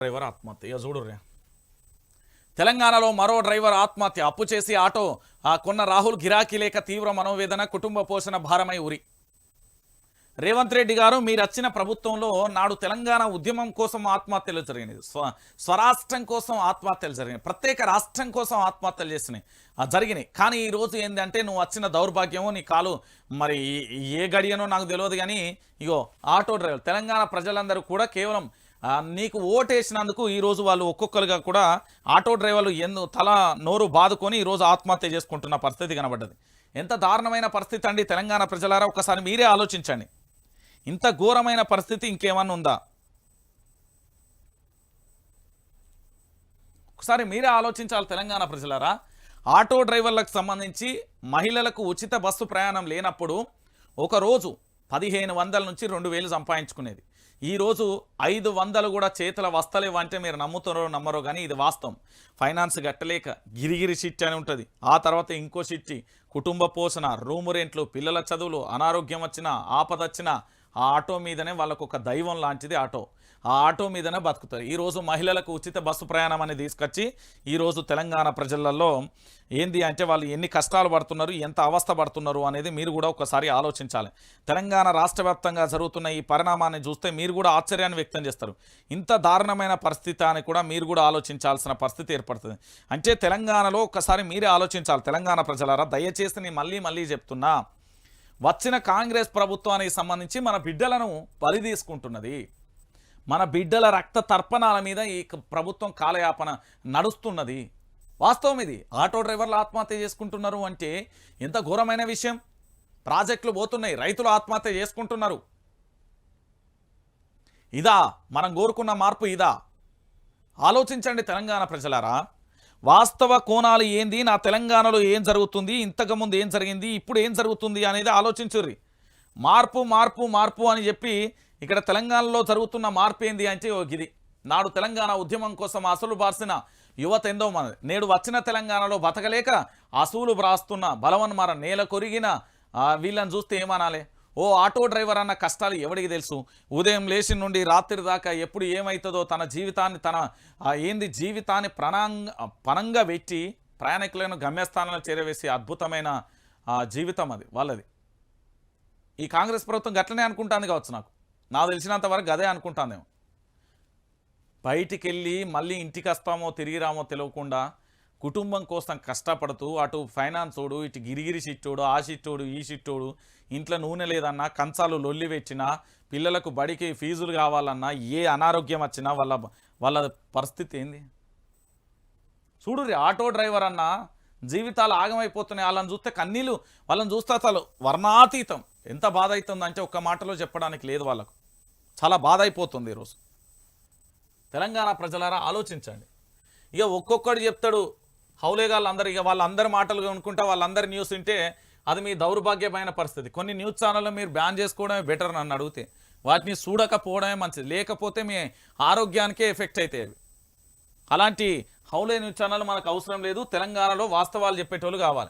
Driver ఆత్మహత్య. ఇక చూడుర్రే. తెలంగాణలో మరో డ్రైవర్ ఆత్మహత్య. అప్పు చేసి ఆటో ఆ కొన్న రాహుల్ గిరాకీ లేక తీవ్ర మనోవేదన కుటుంబ పోషణ భారమై ఉరి. రేవంత్ రెడ్డి గారు మీరు వచ్చిన ప్రభుత్వంలో నాడు తెలంగాణ ఉద్యమం కోసం ఆత్మహత్యలు జరిగినాయి. స్వ స్వరాష్ట్రం కోసం ఆత్మహత్యలు జరిగినాయి. ప్రత్యేక రాష్ట్రం కోసం ఆత్మహత్యలు చేసినాయి. జరిగినాయి. కానీ ఈ రోజు ఏంటంటే నువ్వు వచ్చిన దౌర్భాగ్యమో నీ కాలు మరి ఏ గడియనో నాకు తెలియదు కానీ ఇగో ఆటో డ్రైవర్. తెలంగాణ ప్రజలందరూ కూడా కేవలం నీకు ఓటేసినందుకు ఈరోజు వాళ్ళు ఒక్కొక్కరుగా కూడా ఆటో డ్రైవర్లు ఎందు తల నోరు బాదుకొని ఈరోజు ఆత్మహత్య చేసుకుంటున్న పరిస్థితి కనబడ్డది. ఎంత దారుణమైన పరిస్థితి అండి తెలంగాణ ప్రజలారా? ఒకసారి మీరే ఆలోచించండి. ఇంత ఘోరమైన పరిస్థితి ఇంకేమన్నా ఉందా? ఒకసారి మీరే ఆలోచించాలి తెలంగాణ ప్రజలారా. ఆటో డ్రైవర్లకు సంబంధించి మహిళలకు ఉచిత బస్సు ప్రయాణం లేనప్పుడు ఒకరోజు పదిహేను వందల నుంచి రెండు వేలు సంపాదించుకునేది. ఈరోజు ఐదు వందలు కూడా చేతుల వస్తలేవు అంటే మీరు నమ్ముతారో నమ్మరో కానీ ఇది వాస్తవం. ఫైనాన్స్ గట్టలేక గిరిగిరి చిట్టి అని ఉంటుంది. ఆ తర్వాత ఇంకో చిట్టి కుటుంబ పోషణ రూము రెంట్లు పిల్లల చదువులు అనారోగ్యం వచ్చినా ఆపద వచ్చినా ఆ ఆటో మీదనే వాళ్ళకు ఒక దైవం లాంటిది ఆటో. ఆ ఆటో మీదనే బతుకుతారు. ఈరోజు మహిళలకు ఉచిత బస్సు ప్రయాణం అనేది తీసుకొచ్చి ఈరోజు తెలంగాణ ప్రజలలో ఏంది అంటే వాళ్ళు ఎన్ని కష్టాలు పడుతున్నారు ఎంత అవస్థ పడుతున్నారు అనేది మీరు కూడా ఒకసారి ఆలోచించాలి. తెలంగాణ రాష్ట్ర జరుగుతున్న ఈ పరిణామాన్ని చూస్తే మీరు కూడా ఆశ్చర్యాన్ని వ్యక్తం చేస్తారు. ఇంత దారుణమైన పరిస్థితి అని కూడా మీరు కూడా ఆలోచించాల్సిన పరిస్థితి ఏర్పడుతుంది. అంటే తెలంగాణలో ఒకసారి మీరే ఆలోచించాలి. తెలంగాణ ప్రజలారా దయచేసి నేను మళ్ళీ మళ్ళీ చెప్తున్నా వచ్చిన కాంగ్రెస్ ప్రభుత్వానికి సంబంధించి మన బిడ్డలను బలి తీసుకుంటున్నది. మన బిడ్డల రక్త తర్పణాల మీద ఈ ప్రభుత్వం కాలయాపన నడుస్తున్నది. వాస్తవం ఇది. ఆటో డ్రైవర్లు ఆత్మహత్య చేసుకుంటున్నారు అంటే ఎంత ఘోరమైన విషయం. ప్రాజెక్టులు పోతున్నాయి. రైతులు ఆత్మహత్య చేసుకుంటున్నారు. ఇదా. మనం కోరుకున్న మార్పు ఇదా. ఆలోచించండి తెలంగాణ ప్రజలారా. వాస్తవ కోణాలు ఏంది? నా తెలంగాణలో ఏం జరుగుతుంది? ఇంతకుముందు ఏం జరిగింది? ఇప్పుడు ఏం జరుగుతుంది అనేది ఆలోచించుర్రి. మార్పు మార్పు మార్పు అని చెప్పి ఇక్కడ తెలంగాణలో జరుగుతున్న మార్పు ఏంది అంటే ఓ ఇది నాడు తెలంగాణ ఉద్యమం కోసం అసలు బార్సిన యువత ఎందో మనది. నేడు వచ్చిన తెలంగాణలో బతకలేక అసూలు బ్రాస్తున్న బలవన్మార నేల కొరిగిన వీళ్ళని చూస్తే ఏమనాలి? ఓ ఆటో డ్రైవర్ అన్న కష్టాలు ఎవడికి తెలుసు? ఉదయం లేచి నుండి రాత్రి దాకా ఎప్పుడు ఏమవుతుందో తన జీవితాన్ని తన ఏంది జీవితాన్ని ప్రణాంగ పణంగా పెట్టి ప్రయాణికులను గమ్యస్థానంలో చేరవేసి అద్భుతమైన జీవితం అది వాళ్ళది. ఈ కాంగ్రెస్ ప్రభుత్వం గట్లనే అనుకుంటాంది కావచ్చు నాకు. నాకు తెలిసినంత వరకు అదే అనుకుంటాందేమో బయటికి వెళ్ళి మళ్ళీ ఇంటికి వస్తామో తిరిగి రామో తెలియకుండా కుటుంబం కోసం కష్టపడుతూ అటు ఫైనాన్స్ చూడు ఇటు గిరిగిరి చిట్టోడు ఆ చిట్టోడు ఈ చిట్టోడు ఇంట్లో నూనె లేదన్నా కంచాలు లొల్లి పెట్టినా పిల్లలకు బడికి ఫీజులు కావాలన్నా ఏ అనారోగ్యం వచ్చినా వాళ్ళ వాళ్ళ పరిస్థితి ఏంది? చూడు ఆటో డ్రైవర్ అన్న జీవితాలు ఆగమైపోతున్నాయి. వాళ్ళని చూస్తే కన్నీళ్ళు వాళ్ళని చూస్తే అసలు వర్ణాతీతం. ఎంత బాధ అవుతుందంటే ఒక్క మాటలో చెప్పడానికి లేదు వాళ్ళకు. చాలా బాధ అయిపోతుంది ఈరోజు తెలంగాణ ప్రజలారా ఆలోచించండి. ఇక ఒక్కొక్కడు చెప్తాడు హౌలేగాళ్ళు అందరు ఇక వాళ్ళందరి మాటలు అనుకుంటా వాళ్ళందరి న్యూస్ వింటే అది మీ దౌర్భాగ్యమైన పరిస్థితి. కొన్ని న్యూస్ ఛానళ్ళు మీరు బ్యాన్ చేసుకోవడమే బెటర్ నన్ను అడిగితే. వాటిని చూడకపోవడమే మంచిది. లేకపోతే మీ ఆరోగ్యానికే ఎఫెక్ట్ అవుతాయి అవి అలాంటి హౌలే న్యూస్ ఛానల్ మనకు అవసరం లేదు. తెలంగాణలో వాస్తవాలు చెప్పేటోళ్ళు కావాలి.